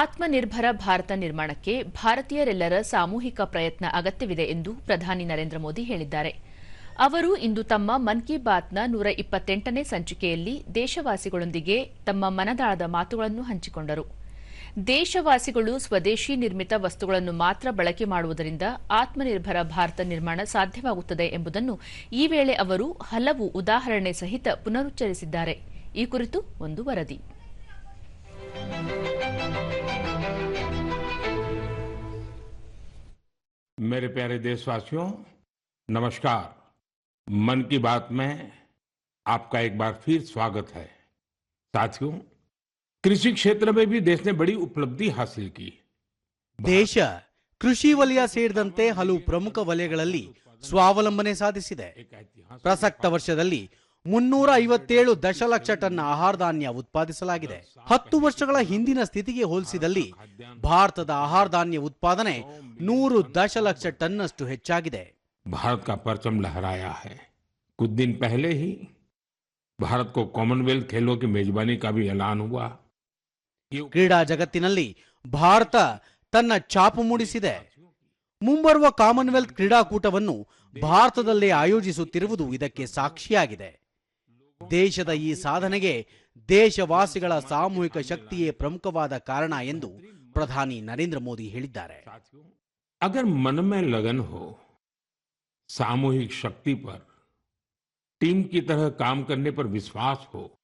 ಆತ್ಮನಿರ್ಭರ ಭಾರತ ನಿರ್ಮಾಣಕ್ಕೆ ಭಾರತೀಯರೆಲ್ಲರ ಸಾಮೂಹಿಕ ಪ್ರಯತ್ನ ಅಗತ್ಯವಿದೆ ಎಂದು ಪ್ರಧಾನಿ ನರೇಂದ್ರ ಮೋದಿ ಹೇಳಿದ್ದಾರೆ. ಅವರು ಇಂದು ತಮ್ಮ ಮನ್ ಕಿ ಬಾತ್ನ ನೂರ ಇಪ್ಪತ್ತೆಂಟನೇ ಸಂಚಿಕೆಯಲ್ಲಿ ದೇಶವಾಸಿಗಳೊಂದಿಗೆ ತಮ್ಮ ಮನದಾಳದ ಮಾತುಗಳನ್ನು ಹಂಚಿಕೊಂಡರು. ದೇಶವಾಸಿಗಳು ಸ್ವದೇಶಿ ನಿರ್ಮಿತ ವಸ್ತುಗಳನ್ನು ಮಾತ್ರ ಬಳಕೆ ಮಾಡುವುದರಿಂದ ಆತ್ಮನಿರ್ಭರ ಭಾರತ ನಿರ್ಮಾಣ ಸಾಧ್ಯವಾಗುತ್ತದೆ ಎಂಬುದನ್ನು ಈ ವೇಳೆ ಅವರು ಹಲವು ಉದಾಹರಣೆ ಸಹಿತ ಪುನರುಚ್ಚರಿಸಿದ್ದಾರೆ. ಈ ಕುರಿತು ಒಂದು ವರದಿ. मेरे प्यारे देशवासियों नमस्कार मन की बात में आपका एक बार फिर स्वागत है साथियों कृषि क्षेत्र में भी देश ने बड़ी उपलब्धि हासिल की ದೇಶ ಕೃಷಿ ವಲಯ ಸೇರಿದಂತೆ ಹಲವು ಪ್ರಮುಖ ವಲಯಗಳಲ್ಲಿ ಸ್ವಾವಲಂಬನೆ ಸಾಧಿಸಿದೆ एक ऐतिहासिक ಪ್ರಸಕ್ತ ವರ್ಷದಲ್ಲಿ ಮುನ್ನೂರ ಐವತ್ತೇಳು ದಶಲಕ್ಷ ಟನ್ ಆಹಾರ ಧಾನ್ಯ ಉತ್ಪಾದಿಸಲಾಗಿದೆ ಹತ್ತು ವರ್ಷಗಳ ಹಿಂದಿನ ಸ್ಥಿತಿಗೆ ಹೋಲಿಸಿದಲ್ಲಿ ಭಾರತದ ಆಹಾರ ಧಾನ್ಯ ಉತ್ಪಾದನೆ ನೂರು ದಶಲಕ್ಷ ಟನ್ನಷ್ಟು ಹೆಚ್ಚಾಗಿದೆ भारत का परचम लहराया है कुछ दिन पहले ही भारत को कॉमनवेल्थ खेलों की मेजबानी का भी ऐलान हुआ ये ಕ್ರೀಡಾ ಜಗತ್ತಿನಲ್ಲಿ ಭಾರತ ತನ್ನ ಛಾಪು ಮೂಡಿಸಿದೆ ಮುಂಬರುವ ಕಾಮನ್ವೆಲ್ತ್ ಕ್ರೀಡಾಕೂಟವನ್ನು ಭಾರತದಲ್ಲೇ ಆಯೋಜಿಸುತ್ತಿರುವುದು ಇದಕ್ಕೆ ಸಾಕ್ಷಿಯಾಗಿದೆ ದೇಶದ ಈ ಸಾಧನೆಗೆ ದೇಶವಾಸಿಗಳ ಸಾಮೂಹಿಕ ಶಕ್ತಿಯೇ ಪ್ರಮುಖವಾದ ಕಾರಣ ಎಂದು ಪ್ರಧಾನಿ ನರೇಂದ್ರ ಮೋದಿ ಹೇಳಿದ್ದಾರೆ. ಅಗರ್ ಮನಮೇ ಲಗನ್ ಹೋ ಸಾಮೂಹಿಕ ಶಕ್ತಿ ಪರ್ ಟೀಮ್ ಕಿ ತರಹ ಕಾಮ್ ಕನ್ನೆ ಪರ್ ವಿಶ್ವಾಸ ಹೋ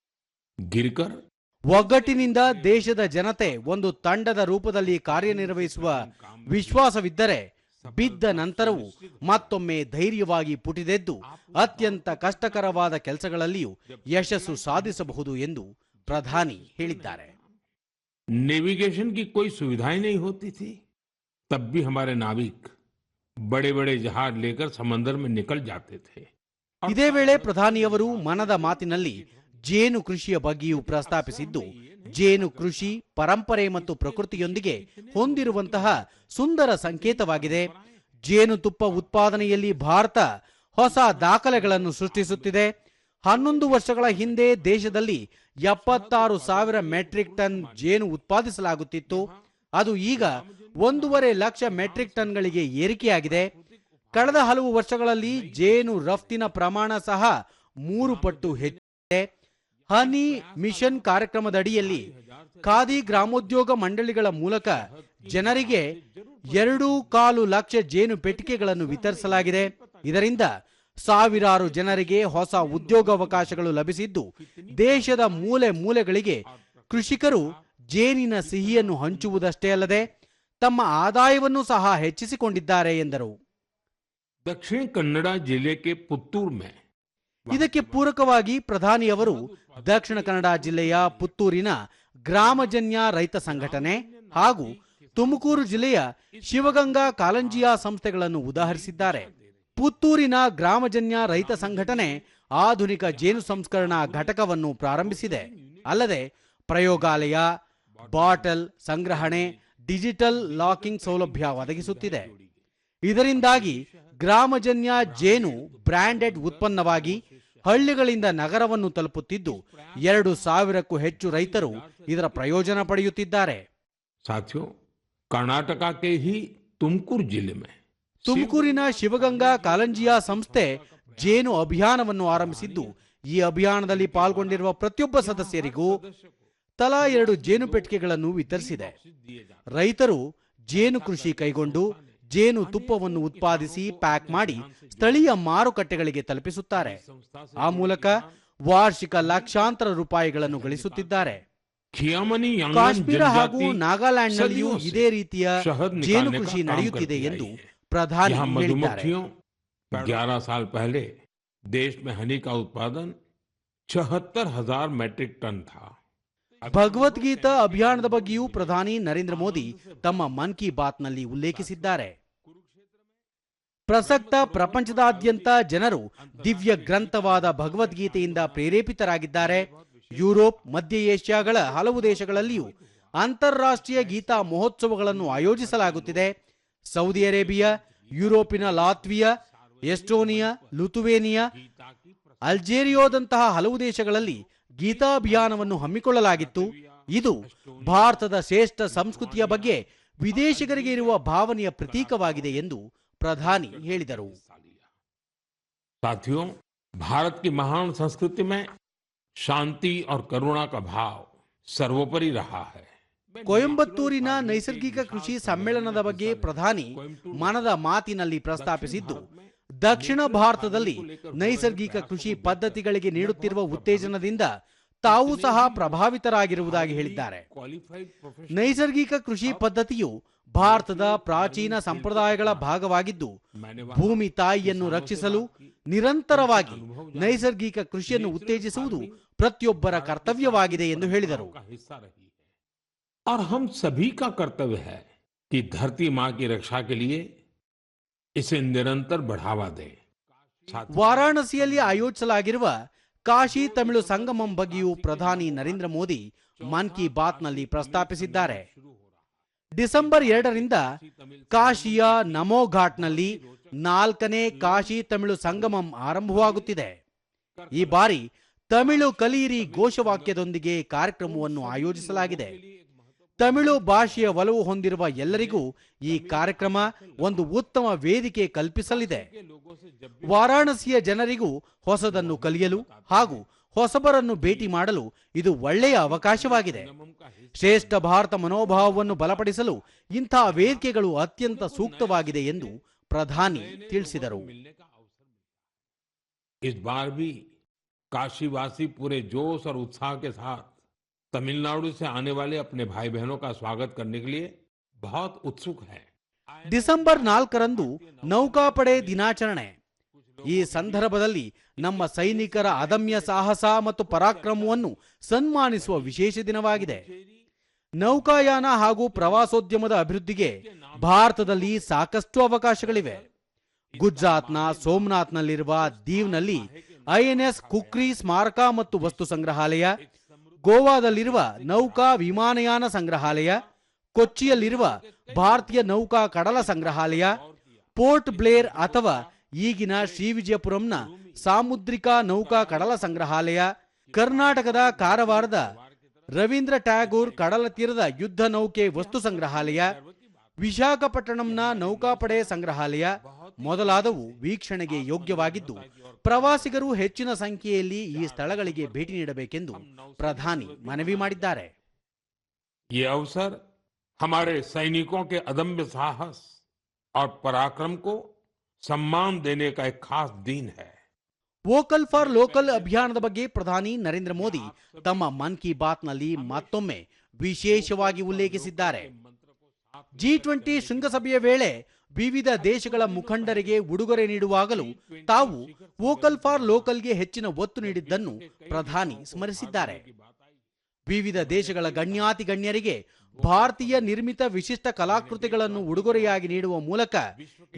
ಗಿರ್ಕರ್. ಒಗ್ಗಟ್ಟಿನಿಂದ ದೇಶದ ಜನತೆ ಒಂದು ತಂಡದ ರೂಪದಲ್ಲಿ ಕಾರ್ಯನಿರ್ವಹಿಸುವ ವಿಶ್ವಾಸವಿದ್ದರೆ ಬಿದ್ದ ನಂತರವೂ ಮತ್ತೊಮ್ಮೆ ಧೈರ್ಯವಾಗಿ ಪುಟಿದೆದ್ದು ಅತ್ಯಂತ ಕಷ್ಟಕರವಾದ ಕೆಲಸಗಳಲ್ಲಿಯೂ ಯಶಸ್ಸು ಸಾಧಿಸಬಹುದು ಎಂದು ಪ್ರಧಾನಿ ಹೇಳಿದ್ದಾರೆ नेविगेशन की कोई सुविधाएं नहीं होती थी तब भी हमारे नाविक बड़े बड़े जहाज लेकर समंदर में निकल जाते थे ಇದೇ ವೇಳೆ ಪ್ರಧಾನಿಯವರು ಮನದ ಮಾತಿನಲ್ಲಿ ಜೇನು ಕೃಷಿಯ ಬಗ್ಗೆಯೂ ಪ್ರಸ್ತಾಪಿಸಿದ್ದು ಜೇನು, ಕೃಷಿ, ಪರಂಪರೆ ಮತ್ತು ಪ್ರಕೃತಿಯೊಂದಿಗೆ ಹೊಂದಿರುವಂತಹ ಸುಂದರ ಸಂಕೇತವಾಗಿದೆ. ಜೇನುತುಪ್ಪ ಉತ್ಪಾದನೆಯಲ್ಲಿ ಭಾರತ ಹೊಸ ದಾಖಲೆಗಳನ್ನು ಸೃಷ್ಟಿಸುತ್ತಿದೆ. ಹನ್ನೊಂದು ವರ್ಷಗಳ ಹಿಂದೆ ದೇಶದಲ್ಲಿ ಎಪ್ಪತ್ತಾರು ಸಾವಿರ ಮೆಟ್ರಿಕ್ ಟನ್ ಜೇನು ಉತ್ಪಾದಿಸಲಾಗುತ್ತಿತ್ತು. ಅದು ಈಗ ಒಂದೂವರೆ ಲಕ್ಷ ಮೆಟ್ರಿಕ್ ಟನ್ಗಳಿಗೆ ಏರಿಕೆಯಾಗಿದೆ. ಕಳೆದ ಹಲವು ವರ್ಷಗಳಲ್ಲಿ ಜೇನು ರಫ್ತಿನ ಪ್ರಮಾಣ ಸಹ ಮೂರು ಪಟ್ಟು ಹೆಚ್ಚಿದೆ ಹನಿ ಮಿಷನ್ ಕಾರ್ಯಕ್ರಮದಡಿಯಲ್ಲಿ ಖಾದಿ ಗ್ರಾಮೋದ್ಯೋಗ ಮಂಡಳಿಗಳ ಮೂಲಕ ಜನರಿಗೆ ಎರಡು ಕಾಲು ಲಕ್ಷ ಜೇನು ಪೆಟ್ಟಿಗೆಗಳನ್ನು ವಿತರಿಸಲಾಗಿದೆ. ಇದರಿಂದ ಸಾವಿರಾರು ಜನರಿಗೆ ಹೊಸ ಉದ್ಯೋಗಾವಕಾಶಗಳು ಲಭಿಸಿದ್ದು, ದೇಶದ ಮೂಲೆ ಮೂಲೆಗಳಿಗೆ ಕೃಷಿಕರು ಜೇನಿನ ಸಿಹಿಯನ್ನು ಹಂಚುವುದಷ್ಟೇ ಅಲ್ಲದೆ ತಮ್ಮ ಆದಾಯವನ್ನು ಸಹ ಹೆಚ್ಚಿಸಿಕೊಂಡಿದ್ದಾರೆ ಎಂದರು. ದಕ್ಷಿಣ ಕನ್ನಡ ಜಿಲ್ಲೆಗೆ ಪುತ್ತೂರು ಮೇ ಇದಕ್ಕೆ ಪೂರಕವಾಗಿ ಪ್ರಧಾನಿಯವರು ದಕ್ಷಿಣ ಕನ್ನಡ ಜಿಲ್ಲೆಯ ಪುತ್ತೂರಿನ ಗ್ರಾಮಜನ್ಯ ರೈತ ಸಂಘಟನೆ ಹಾಗೂ ತುಮಕೂರು ಜಿಲ್ಲೆಯ ಶಿವಗಂಗಾ ಕಾಲಂಜಿಯಾ ಸಂಸ್ಥೆಗಳನ್ನು ಉದಾಹರಿಸಿದ್ದಾರೆ. ಪುತ್ತೂರಿನ ಗ್ರಾಮಜನ್ಯ ರೈತ ಸಂಘಟನೆ ಆಧುನಿಕ ಜೇನು ಸಂಸ್ಕರಣಾ ಘಟಕವನ್ನು ಪ್ರಾರಂಭಿಸಿದೆ. ಅಲ್ಲದೆ ಪ್ರಯೋಗಾಲಯ ಬಾಟಲ್ ಸಂಗ್ರಹಣೆ ಡಿಜಿಟಲ್ ಲಾಕಿಂಗ್ ಸೌಲಭ್ಯ ಒದಗಿಸುತ್ತಿದೆ. ಇದರಿಂದಾಗಿ ಗ್ರಾಮಜನ್ಯ ಜೇನು ಬ್ರಾಂಡೆಡ್ ಉತ್ಪನ್ನವಾಗಿ ಹಳ್ಳಿಗಳಿಂದ ನಗರವನ್ನು ತಲುಪುತ್ತಿದ್ದು ಎರಡು ಸಾವಿರಕ್ಕೂ ಹೆಚ್ಚು ರೈತರು ಇದರ ಪ್ರಯೋಜನ ಪಡೆಯುತ್ತಿದ್ದಾರೆ. ಸಾಥಿಯೋ ಕರ್ನಾಟಕಕ್ಕೆ ಹಿ ತುಮಕೂರು ಜಿಲ್ಲೆ ತುಮಕೂರಿನ ಶಿವಗಂಗಾ ಕಾಲಂಜಿಯಾ ಸಂಸ್ಥೆ ಜೇನು ಅಭಿಯಾನವನ್ನು ಆರಂಭಿಸಿದ್ದು ಈ ಅಭಿಯಾನದಲ್ಲಿ ಪಾಲ್ಗೊಂಡಿರುವ ಪ್ರತಿಯೊಬ್ಬ ಸದಸ್ಯರಿಗೂ ತಲಾ ಎರಡು ಜೇನು ಪೆಟ್ಟಿಗೆಗಳನ್ನು ವಿತರಿಸಿದೆ. ರೈತರು ಜೇನು ಕೃಷಿ ಕೈಗೊಂಡು ಜೇನು ತುಪ್ಪವನ್ನು ಉತ್ಪಾದಿಸಿ ಪ್ಯಾಕ್ ಮಾಡಿ ಸ್ಥಳೀಯ ಮಾರುಕಟ್ಟೆಗಳಿಗೆ ತಲುಪಿಸುತ್ತಾರೆ ಆ ಮೂಲಕ ವಾರ್ಷಿಕ ಲಕ್ಷಾಂತರ ರೂಪಾಯಿಗಳನ್ನು ಗಳಿಸುತ್ತಿದ್ದಾರೆ खियामनी यांगन ಕಾಶ್ಮೀರ ಹಾಗೂ जनजाति ನಾಗಾಲ್ಯಾಂಡ್ನಲ್ಲಿಯೂ सदियों से ಇದೇ ರೀತಿಯ शहद ಜೇನು निकालने का ಕೃಷಿ काम ನಡೆಯುತ್ತಿದೆ करती ಎಂದು आई है। ಪ್ರಧಾನಿ यहाँ ಹೇಳಿದ್ದಾರೆ मधुमक्खियों 11 साल पहले देश में हनी का उत्पादन छहत्तर हजार मैट्रिक टन था ಭಗವದ್ಗೀತಾ ಅಭಿಯಾನದ ಬಗ್ಗೆಯೂ ಪ್ರಧಾನಿ ನರೇಂದ್ರ ಮೋದಿ ತಮ್ಮ ಮನ್ ಕಿ ಬಾತ್ನಲ್ಲಿ ಉಲ್ಲೇಖಿಸಿದ್ದಾರೆ ಪ್ರಸಕ್ತ ಪ್ರಪಂಚದಾದ್ಯಂತ ಜನರು ದಿವ್ಯ ಗ್ರಂಥವಾದ ಭಗವದ್ಗೀತೆಯಿಂದ ಪ್ರೇರೇಪಿತರಾಗಿದ್ದಾರೆ. ಯುರೋಪ್, ಮಧ್ಯ ಏಷ್ಯಾಗಳ ಹಲವು ದೇಶಗಳಲ್ಲಿಯೂ ಅಂತಾರಾಷ್ಟ್ರೀಯ ಗೀತಾ ಮಹೋತ್ಸವಗಳನ್ನು ಆಯೋಜಿಸಲಾಗುತ್ತಿದೆ. ಸೌದಿ ಅರೇಬಿಯಾ, ಯುರೋಪಿನ ಲಾತ್ವಿಯಾ, ಎಸ್ಟೋನಿಯಾ ಲುತುವೇನಿಯಾ ಅಲ್ಜೇರಿಯೋದಂತಹ ಹಲವು ದೇಶಗಳಲ್ಲಿ ಗೀತಾಭಿಯಾನವನ್ನು ಹಮ್ಮಿಕೊಳ್ಳಲಾಗಿತ್ತು. ಇದು ಭಾರತದ ಶ್ರೇಷ್ಠ ಸಂಸ್ಕೃತಿಯ ಬಗ್ಗೆ ವಿದೇಶಿಗರಿಗೆ ಇರುವ ಭಾವನೆಯ ಪ್ರತೀಕವಾಗಿದೆ ಎಂದು ಪ್ರಧಾನಿ ಹೇಳಿದರು साथियों भारत की महान संस्कृति में शांति और करुणा का भाव सर्वोपरि रहा है ಕೊಯಂಬತ್ತೂರಿನ ನೈಸರ್ಗಿಕ ಕೃಷಿ ಸಮ್ಮೇಳನದ ಬಗ್ಗೆ ಪ್ರಧಾನಿ ಮನದ ಮಾತಿನಲ್ಲಿ ಪ್ರಸ್ತಾಪಿಸಿದ್ದು ದಕ್ಷಿಣ ಭಾರತದಲ್ಲಿ ನೈಸರ್ಗಿಕ ಕೃಷಿ ಪದ್ಧತಿಗಳಿಗೆ ನೀಡುತ್ತಿರುವ ಉತ್ತೇಜನದಿಂದ ತಾವು ಸಹ ಪ್ರಭಾವಿತರಾಗಿರುವುದಾಗಿ ಹೇಳಿದ್ದಾರೆ ನೈಸರ್ಗಿಕ ಕೃಷಿ ಪದ್ಧತಿಯು ಭಾರತದ ಪ್ರಾಚೀನ ಸಂಪ್ರದಾಯಗಳ ಭಾಗವಾಗಿದ್ದು ಭೂಮಿ ತಾಯಿಯನ್ನು ರಕ್ಷಿಸಲು ನಿರಂತರವಾಗಿ ನೈಸರ್ಗಿಕ ಕೃಷಿಯನ್ನು ಉತ್ತೇಜಿಸುವುದು ಪ್ರತಿಯೊಬ್ಬರ ಕರ್ತವ್ಯವಾಗಿದೆ ಎಂದು ಹೇಳಿದರು का हिस्सा रही है और हम सभी का कर्तव्य है कि धरती माँ की रक्षा के लिए इसे निरंतर बढ़ावा दें साथ- ವಾರಾಣಸಿಯಲ್ಲಿ ಆಯೋಜಿಸಲಾಗಿರುವ ಕಾಶಿ ತಮಿಳು ಸಂಗಮಂ ಬಗ್ಗೆಯೂ ಪ್ರಧಾನಿ ನರೇಂದ್ರ ಮೋದಿ ಮನ್ ಕಿ ಬಾತ್ನಲ್ಲಿ ಪ್ರಸ್ತಾಪಿಸಿದ್ದಾರೆ ಡಿಸೆಂಬರ್ ಎರಡರಿಂದ ಕಾಶಿಯ ನಮೋ ಘಾಟ್ನಲ್ಲಿ ನಾಲ್ಕನೇ ಕಾಶಿ ತಮಿಳು ಸಂಗಮಂ ಆರಂಭವಾಗುತ್ತಿದೆ. ಈ ಬಾರಿ ತಮಿಳು ಕಲಿಯಿರಿ ಘೋಷವಾಕ್ಯದೊಂದಿಗೆ ಕಾರ್ಯಕ್ರಮವನ್ನು ಆಯೋಜಿಸಲಾಗಿದೆ. ತಮಿಳು ಭಾಷೆಯ ಒಲವು ಹೊಂದಿರುವ ಎಲ್ಲರಿಗೂ ಈ ಕಾರ್ಯಕ್ರಮ ಒಂದು ಉತ್ತಮ ವೇದಿಕೆ ಕಲ್ಪಿಸಲಿದೆ. ವಾರಾಣಸಿಯ ಜನರಿಗೂ ಹೊಸದನ್ನು ಕಲಿಯಲು ಹಾಗೂ ಹೊಸಬರನ್ನು ಭೇಟಿ ಮಾಡಲು ಇದು ಒಳ್ಳೆಯ ಅವಕಾಶವಾಗಿದೆ. ಶ್ರೇಷ್ಠ ಭಾರತ ಮನೋಭಾವವನ್ನು ಬಲಪಡಿಸಲು ಇಂತಹ ವೇದಿಕೆಗಳು ಅತ್ಯಂತ ಸೂಕ್ತವಾಗಿದೆ ಎಂದು ಪ್ರಧಾನಿ ತಿಳಿಸಿದರು इस बार भी काशीवासी पूरे जोश और उत्साह के साथ तमिलनाडु से आने वाले अपने भाई बहनों का स्वागत करने के लिए बहुत उत्सुक हैं ಡಿಸೆಂಬರ್ ನಾಲ್ಕರಂದು ನೌಕಾಪಡೆ ದಿನಾಚರಣೆ ಈ ಸಂದರ್ಭದಲ್ಲಿ ನಮ್ಮ ಸೈನಿಕರ ಅದಮ್ಯ ಸಾಹಸ ಮತ್ತು ಪರಾಕ್ರಮವನ್ನು ಸನ್ಮಾನಿಸುವ ವಿಶೇಷ ದಿನವಾಗಿದೆ ನೌಕಾಯಾನ ಹಾಗೂ ಪ್ರವಾಸೋದ್ಯಮದ ಅಭಿವೃದ್ಧಿಗೆ ಭಾರತದಲ್ಲಿ ಸಾಕಷ್ಟು ಅವಕಾಶಗಳಿವೆ. ಗುಜರಾತ್ನ ಸೋಮನಾಥ್ನಲ್ಲಿರುವ ದೀವ್ನಲ್ಲಿ ಐಎನ್ಎಸ್ ಕುಕ್ರಿ ಸ್ಮಾರಕ ಮತ್ತು ವಸ್ತು ಸಂಗ್ರಹಾಲಯ, ಗೋವಾದಲ್ಲಿರುವ ನೌಕಾ ವಿಮಾನಯಾನ ಸಂಗ್ರಹಾಲಯ, ಕೊಚ್ಚಿಯಲ್ಲಿರುವ ಭಾರತೀಯ ನೌಕಾ ಕಡಲ ಸಂಗ್ರಹಾಲಯ, ಪೋರ್ಟ್ ಬ್ಲೇರ್ ಅಥವಾ ಈಗಿನ ಶ್ರೀವಿಜಯಪುರಂನ ಸಾಮುದ್ರಿಕ ನೌಕಾ ಕಡಲ ಸಂಗ್ರಹಾಲಯ, ಕರ್ನಾಟಕದ ಕಾರವಾರದ ರವೀಂದ್ರ ಟ್ಯಾಗೂರ್ ಕಡಲ ತೀರದ ಯುದ್ಧ ನೌಕೆ ವಸ್ತು ಸಂಗ್ರಹಾಲಯ ವಿಶಾಖಪಟ್ಟಣಂನ ನೌಕಾಪಡೆ ಸಂಗ್ರಹಾಲಯ ಮೊದಲಾದವು ವೀಕ್ಷಣೆಗೆ ಯೋಗ್ಯವಾಗಿದ್ದು ಪ್ರವಾಸಿಗರು ಹೆಚ್ಚಿನ ಸಂಖ್ಯೆಯಲ್ಲಿ ಈ ಸ್ಥಳಗಳಿಗೆ ಭೇಟಿ ನೀಡಬೇಕೆಂದು ಪ್ರಧಾನಿ ಮನವಿ ಮಾಡಿದ್ದಾರೆ ये अवसर हमारे सैनिकों के अदम्य साहस और पराक्रम को सम्मान देने का एक खास दिन है ವೋಕಲ್ ಫಾರ್ ಲೋಕಲ್ ಅಭಿಯಾನದ ಬಗ್ಗೆ ಪ್ರಧಾನಿ ನರೇಂದ್ರ ಮೋದಿ ತಮ್ಮ ಮನ್ ಕಿ ಬಾತ್ನಲ್ಲಿ ಮತ್ತೊಮ್ಮೆ ವಿಶೇಷವಾಗಿ ಉಲ್ಲೇಖಿಸಿದ್ದಾರೆ. ಜಿ ಟ್ವೆಂಟಿ ಶೃಂಗಸಭೆಯ ವೇಳೆ ವಿವಿಧ ದೇಶಗಳ ಮುಖಂಡರಿಗೆ ಉಡುಗೊರೆ ನೀಡುವಾಗಲೂ ತಾವು ವೋಕಲ್ ಫಾರ್ ಲೋಕಲ್ಗೆ ಹೆಚ್ಚಿನ ಒತ್ತು ನೀಡಿದ್ದನ್ನು ಪ್ರಧಾನಿ ಸ್ಮರಿಸಿದ್ದಾರೆ. ವಿವಿಧ ದೇಶಗಳ ಗಣ್ಯಾತಿ ಗಣ್ಯರಿಗೆ ಭಾರತೀಯ ನಿರ್ಮಿತ ವಿಶಿಷ್ಟ ಕಲಾಕೃತಿಗಳನ್ನು ಉಡುಗೊರೆಯಾಗಿ ನೀಡುವ ಮೂಲಕ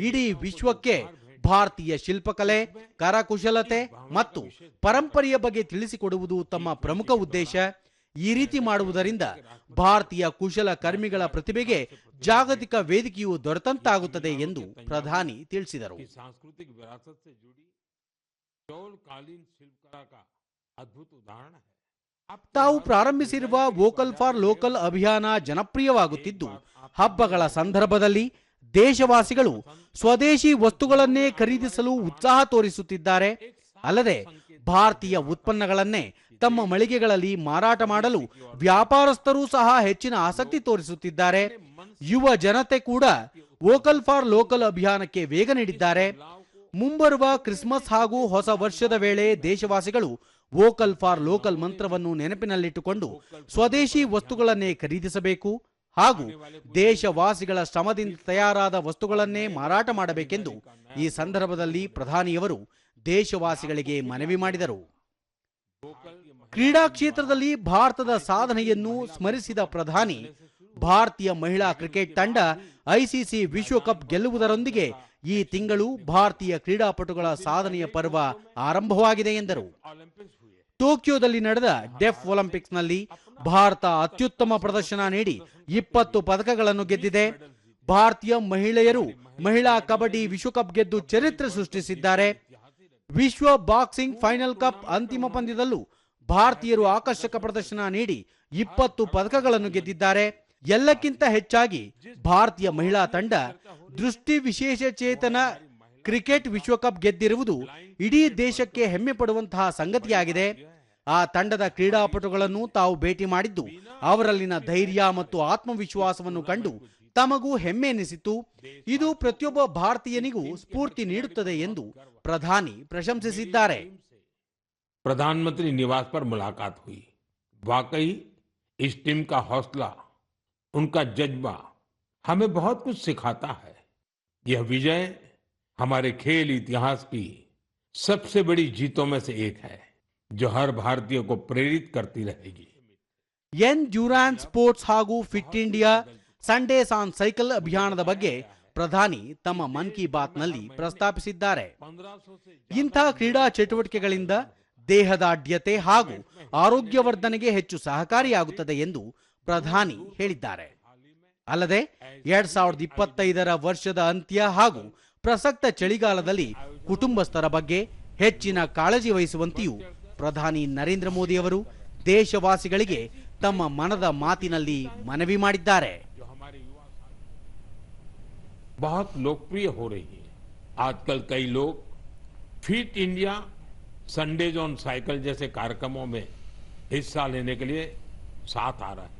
ಇಡೀ ವಿಶ್ವಕ್ಕೆ ಭಾರತೀಯ ಶಿಲ್ಪಕಲೆ, ಕರಕುಶಲತೆ ಮತ್ತು ಪರಂಪರೆಯ ಬಗ್ಗೆ ತಿಳಿಸಿಕೊಡುವುದು ತಮ್ಮ ಪ್ರಮುಖ ಉದ್ದೇಶ. ಈ ರೀತಿ ಮಾಡುವುದರಿಂದ ಭಾರತೀಯ ಕುಶಲ ಕರ್ಮಿಗಳ ಪ್ರತಿಭೆಗೆ ಜಾಗತಿಕ ವೇದಿಕೆಯು ದೊರೆತಂತಾಗುತ್ತದೆ ಎಂದು ಪ್ರಧಾನಿ ತಿಳಿಸಿದರು. ತಾವು ಪ್ರಾರಂಭಿಸಿರುವ ವೋಕಲ್ ಫಾರ್ ಲೋಕಲ್ ಅಭಿಯಾನ ಜನಪ್ರಿಯವಾಗುತ್ತಿದ್ದು, ಹಬ್ಬಗಳ ಸಂದರ್ಭದಲ್ಲಿ ದೇಶವಾಸಿಗಳು ಸ್ವದೇಶಿ ವಸ್ತುಗಳನ್ನೇ ಖರೀದಿಸಲು ಉತ್ಸಾಹ ತೋರಿಸುತ್ತಿದ್ದಾರೆ. ಅಲ್ಲದೆ ಭಾರತೀಯ ಉತ್ಪನ್ನಗಳನ್ನೇ ತಮ್ಮ ಮಳಿಗೆಗಳಲ್ಲಿ ಮಾರಾಟ ಮಾಡಲು ವ್ಯಾಪಾರಸ್ಥರೂ ಸಹ ಹೆಚ್ಚಿನ ಆಸಕ್ತಿ ತೋರಿಸುತ್ತಿದ್ದಾರೆ. ಯುವ ಜನತೆ ಕೂಡ ವೋಕಲ್ ಫಾರ್ ಲೋಕಲ್ ಅಭಿಯಾನಕ್ಕೆ ವೇಗ ನೀಡಿದ್ದಾರೆ. ಮುಂಬರುವ ಕ್ರಿಸ್ಮಸ್ ಹಾಗೂ ಹೊಸ ವರ್ಷದ ವೇಳೆ ದೇಶವಾಸಿಗಳು ವೋಕಲ್ ಫಾರ್ ಲೋಕಲ್ ಮಂತ್ರವನ್ನು ನೆನಪಿನಲ್ಲಿಟ್ಟುಕೊಂಡು ಸ್ವದೇಶಿ ವಸ್ತುಗಳನ್ನೇ ಖರೀದಿಸಬೇಕು. ಹಾಗೂ ದೇಶವಾಸಿಗಳ ಶ್ರಮದಿಂದ ತಯಾರಾದ ವಸ್ತುಗಳನ್ನೇ ಮಾರಾಟ ಮಾಡಬೇಕೆಂದು ಈ ಸಂದರ್ಭದಲ್ಲಿ ಪ್ರಧಾನಿಯವರು ದೇಶವಾಸಿಗಳಿಗೆ ಮನವಿ ಮಾಡಿದರು. ಕ್ರೀಡಾ ಕ್ಷೇತ್ರದಲ್ಲಿ ಭಾರತದ ಸಾಧನೆಯನ್ನು ಸ್ಮರಿಸಿದ ಪ್ರಧಾನಿ, ಭಾರತೀಯ ಮಹಿಳಾ ಕ್ರಿಕೆಟ್ ತಂಡ ಐಸಿಸಿ ವಿಶ್ವಕಪ್ ಗೆಲ್ಲುವುದರೊಂದಿಗೆ ಈ ತಿಂಗಳು ಭಾರತೀಯ ಕ್ರೀಡಾಪಟುಗಳ ಸಾಧನೆಯ ಪರ್ವ ಆರಂಭವಾಗಿದೆ ಎಂದರು. ಟೋಕಿಯೋದಲ್ಲಿ ನಡೆದ ಡೆಫ್ ಒಲಿಂಪಿಕ್ಸ್ನಲ್ಲಿ ಭಾರತ ಅತ್ಯುತ್ತಮ ಪ್ರದರ್ಶನ ನೀಡಿ ಇಪ್ಪತ್ತು ಪದಕಗಳನ್ನು ಗೆದ್ದಿದೆ. ಭಾರತೀಯ ಮಹಿಳೆಯರು ಮಹಿಳಾ ಕಬಡ್ಡಿ ವಿಶ್ವಕಪ್ ಗೆದ್ದು ಚರಿತ್ರೆ ಸೃಷ್ಟಿಸಿದ್ದಾರೆ. ವಿಶ್ವ ಬಾಕ್ಸಿಂಗ್ ಫೈನಲ್ ಕಪ್ ಅಂತಿಮ ಪಂದ್ಯದಲ್ಲೂ ಭಾರತೀಯರು ಆಕರ್ಷಕ ಪ್ರದರ್ಶನ ನೀಡಿ ಇಪ್ಪತ್ತು ಪದಕಗಳನ್ನು ಗೆದ್ದಿದ್ದಾರೆ. ಎಲ್ಲಕ್ಕಿಂತ ಹೆಚ್ಚಾಗಿ ಭಾರತೀಯ ಮಹಿಳಾ ತಂಡ ದೃಷ್ಟಿ ವಿಶೇಷ ಚೇತನ ಕ್ರಿಕೆಟ್ ವಿಶ್ವಕಪ್ ಗೆದ್ದಿರುವುದು ಇಡೀ ದೇಶಕ್ಕೆ ಹೆಮ್ಮೆ ಪಡುವಂತಹ ಸಂಗತಿಯಾಗಿದೆ. ಆ ತಂಡದ ಕ್ರೀಡಾಪಟುಗಳನ್ನು ತಾವು ಭೇಟಿ ಮಾಡಿದ್ದು ಅವರಲ್ಲಿನ ಧೈರ್ಯ ಮತ್ತು ಆತ್ಮವಿಶ್ವಾಸವನ್ನು ಕಂಡು ತಮಗೂ ಹೆಮ್ಮೆ ಎನಿಸಿತು ಇದು ಪ್ರತಿಯೊಬ್ಬ ಭಾರತೀಯನಿಗೂ ಸ್ಫೂರ್ತಿ ನೀಡುತ್ತದೆ ಎಂದು ಪ್ರಧಾನಿ ಪ್ರಶಂಸಿಸಿದ್ದಾರೆ प्रधानमंत्री निवास पर मुलाकात हुई वाकई इस टीम का हौसला उनका जज्बा हमें बहुत कुछ सिखाता है यह विजय हमारे खेल इतिहास की सबसे बड़ी जीतों में से एक है जो हर भारतीय को प्रेरित करती रहेगी ಎನ್ ಡ್ಯೂರಾನ್ ಸ್ಪೋರ್ಟ್ಸ್ ಹಾಗೂ fit India Sundays on cycle ಅಭಿಯಾನದ ಬಗ್ಗೆ ಪ್ರಧಾನಿ ತಮ್ಮ ಮನ್ ಕಿ ಬಾತ್ನಲ್ಲಿ ಪ್ರಸ್ತಾಪಿಸಿದ್ದಾರೆ ಇಂಥ ಕ್ರೀಡಾ ಚಟುವಟಿಕೆಗಳಿಂದ ದೇಹದಾಢ್ಯತೆ ಹಾಗೂ ಆರೋಗ್ಯವರ್ಧನೆಗೆ ಹೆಚ್ಚು ಸಹಕಾರಿಯಾಗುತ್ತದೆ ಎಂದು ಪ್ರಧಾನಿ ಹೇಳಿದ್ದಾರೆ ಅಲ್ಲದೆ ಎರಡ್ ಸಾವಿರದ ಇಪ್ಪತ್ತೈದರ ವರ್ಷದ ಅಂತ್ಯ ಹಾಗೂ ಪ್ರಸಕ್ತ ಚಳಿಗಾಲದಲ್ಲಿ ಕುಟುಂಬಸ್ಥರ ಬಗ್ಗೆ ಹೆಚ್ಚಿನ ಕಾಳಜಿ ವಹಿಸುವಂತೆಯೂ ಪ್ರಧಾನಿ ನರೇಂದ್ರ ಮೋದಿ ಅವರು ದೇಶವಾಸಿಗಳಿಗೆ ತಮ್ಮ ಮನದ ಮಾತಿನಲ್ಲಿ ಮನವಿ ಮಾಡಿದ್ದಾರೆ बहुत लोकप्रिय हो रही है आजकल कई लोग fit India Sundays on cycle जैसे कार्यक्रमों में हिस्सा लेने के लिए साथ आ रहे हैं